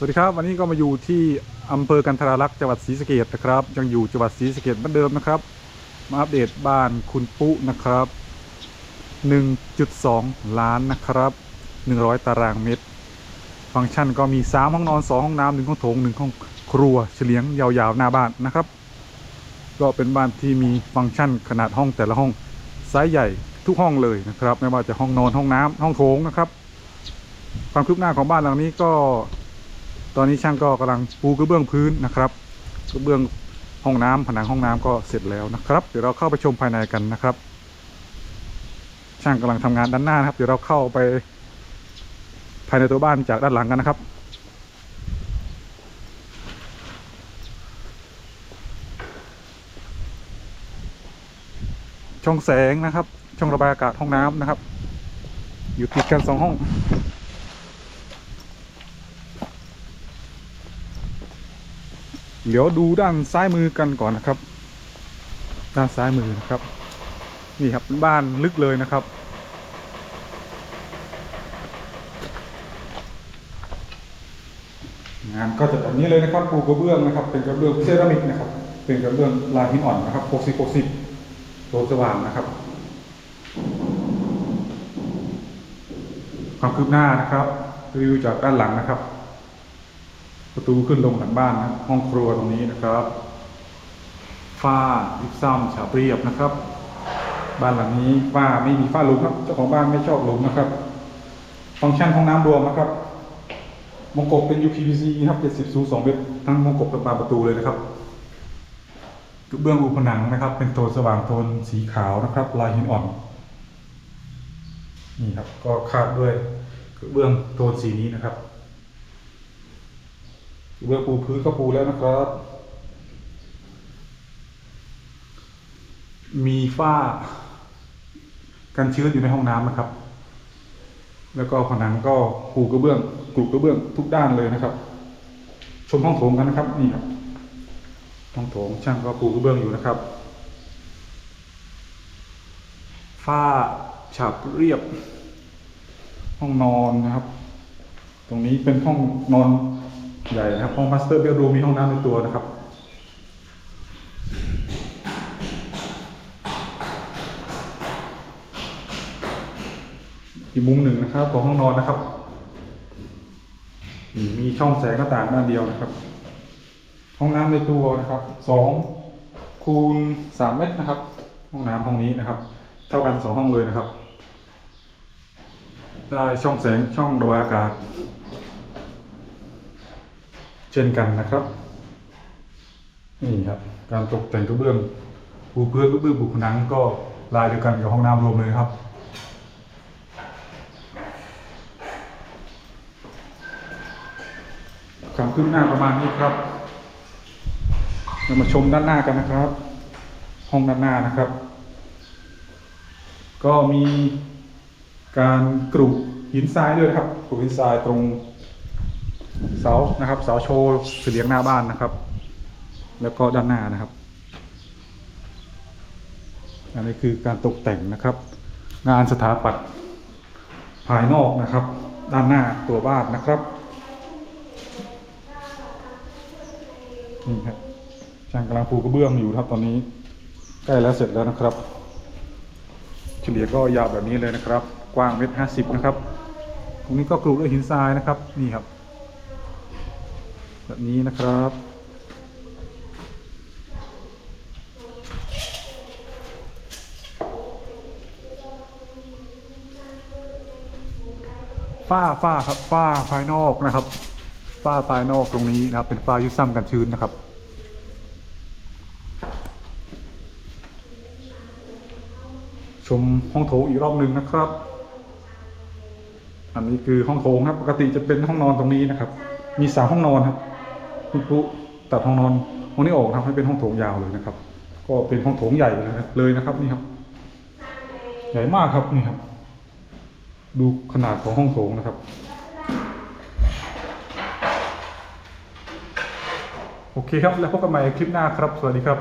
สวัสดีครับวันนี้ก็มาอยู่ที่อำเภอกันทราลักษ์จังหวัดศรีสะเกษนะครับ ยังอยู่จังหวัดศรีสะเกษเหมือนเดิมนะครับ มาอัปเดตบ้านคุณปุ๊นะครับ 1.2 ล้านนะครับ 100 ตารางเมตร ฟังก์ชันก็มี 3 ห้องนอน 2 ห้องน้ำหนึ่งห้องโถงหนึ่งห้องครัวเฉลียงยาวๆหน้าบ้านนะครับ ก็เป็นบ้านที่มีฟังก์ชันขนาดห้องแต่ละห้องไซส์ใหญ่ทุกห้องเลยนะครับ ไม่ว่าจะห้องนอนห้องน้ำห้องโถงนะครับ ความคืบหน้าของบ้านหลังนี้ก็ ตอนนี้ช่างก็กำลังปูกระเบื้องพื้นนะครับกระเบื้องห้องน้ำผนังห้องน้ำก็เสร็จแล้วนะครับ เดี๋ยวเราเข้าไปชมภายในกันนะครับ ช่างกำลังทำงานด้านหน้านะครับ เดี๋ยวเราเข้าไปภายในตัวบ้านจากด้านหลังกันนะครับช่องแสงนะครับ ช่องระบายอากาศห้องน้ำนะครับ อยู่ติดกันสองห้อง เดี๋ยวดูด้านซ้ายมือกันก่อนนะครับ ด้านซ้ายมือนะครับ นี่ครับบ้านลึกเลยนะครับ งานก็จะแบบนี้เลยนะครับปูกระเบื้องนะครับ เป็นกระเบื้องเซรามิกนะครับ เป็นกระเบื้องลายหินอ่อนนะครับ60 60โทนสว่างนะครับความคืบหน้านะครับรีวิวจากด้านหลังนะครับ ประตูขึ้นลงหลังบ้านนะห้องครัวตรงนี้นะครับฝ้ายิบซ้ำฉาบเรียบนะครับ บ้านหลังนี้ฝ้าไม่มีฝ้าหลุมครับ เจ้าของบ้านไม่ชอบหลุมนะครับ ฟังก์ชันห้องน้ำรวมนะครับมงกบเป็น UPVC ครับ70สูง2เมตรทั้งมงกบกับบานประตูเลยนะครับกระเบื้องอุผนังนะครับ เป็นโทนสว่างโทนสีขาวนะครับ ลายหินอ่อน นี่ครับ ก็คาดด้วยกระเบื้องโทนสีนี้นะครับ เบื้องปูพื้นก็ปูแล้วนะครับ มีฝ้า กันชื้นอยู่ในห้องน้ำนะครับ แล้วก็ผนังก็ปูกระเบื้องกรุกระเบื้องทุกด้านเลยนะครับ ชมห้องโถงกันนะครับนี่ครับห้องโถงช่างก็ปูกระเบื้องอยู่นะครับ ฝ้าฉาบเรียบ ห้องนอนนะครับ ตรงนี้เป็นห้องนอน ใหญ่นะครับ ห้องมาสเตอร์เบดรูมมีห้องน้ำในตัวนะครับ อีกมุมหนึ่งนะครับของห้องนอนนะครับ มีช่องแสงหน้าต่างด้านเดียวนะครับ ห้องน้ำในตัวนะครับ สองคูณสามเมตรนะครับ ห้องน้ำห้องนี้นะครับ เท่ากันสองห้องเลยนะครับ ได้ช่องแสงช่องระบายอากาศ เช่นกันนะครับ นี่ครับ การตกแต่งกระเบื้องปูพื้นกระเบื้องบุผนังก็ลายเดียวกันกับห้องน้ำรวมเลยครับความคืบหน้าประมาณนี้ครับ เรามาชมด้านหน้ากันนะครับ ห้องด้านหน้านะครับ ก็มีการกรุหินทรายด้วยนะครับกรุหินทรายตรง เสานะครับเสาโชว์เสียงหน้าบ้านนะครับ แล้วก็ด้านหน้านะครับ อันนี้คือการตกแต่งนะครับ งานสถาปัตย์ภายนอกนะครับ ด้านหน้าตัวบ้านนะครับนี่ครับช่างกำลังปูกระเบื้องอยู่ครับตอนนี้ใกล้แล้วเสร็จแล้วนะครับ เฉลี่ยก็ยาวแบบนี้เลยนะครับ กว้างเมตรห้าสิบนะครับ ตรงนี้ก็กรุด้วยหินทรายนะครับนี่ครับ แบบนี้นะครับ ฝ้าฝ้าครับฝ้าภายนอกนะครับ ฝ้าภายนอกตรงนี้นะครับ เป็นฝ้ายุบซ้ำกันชื้นนะครับชมห้องโถงอีกรอบหนึ่งนะครับ อันนี้คือห้องโถงครับ ปกติจะเป็นห้องนอนตรงนี้นะครับ มีสามห้องนอนครับ คุณครูตัดห้องนอนห้องนี้ออกทำให้เป็นห้องโถงยาวเลยนะครับ ก็เป็นห้องโถงใหญ่เลยนะครับเลยนะครับนี่ครับ ใหญ่มากครับนี่ครับ ดูขนาดของห้องโถงนะครับ โอเคครับแล้วพบกันใหม่คลิปหน้าครับ สวัสดีครับ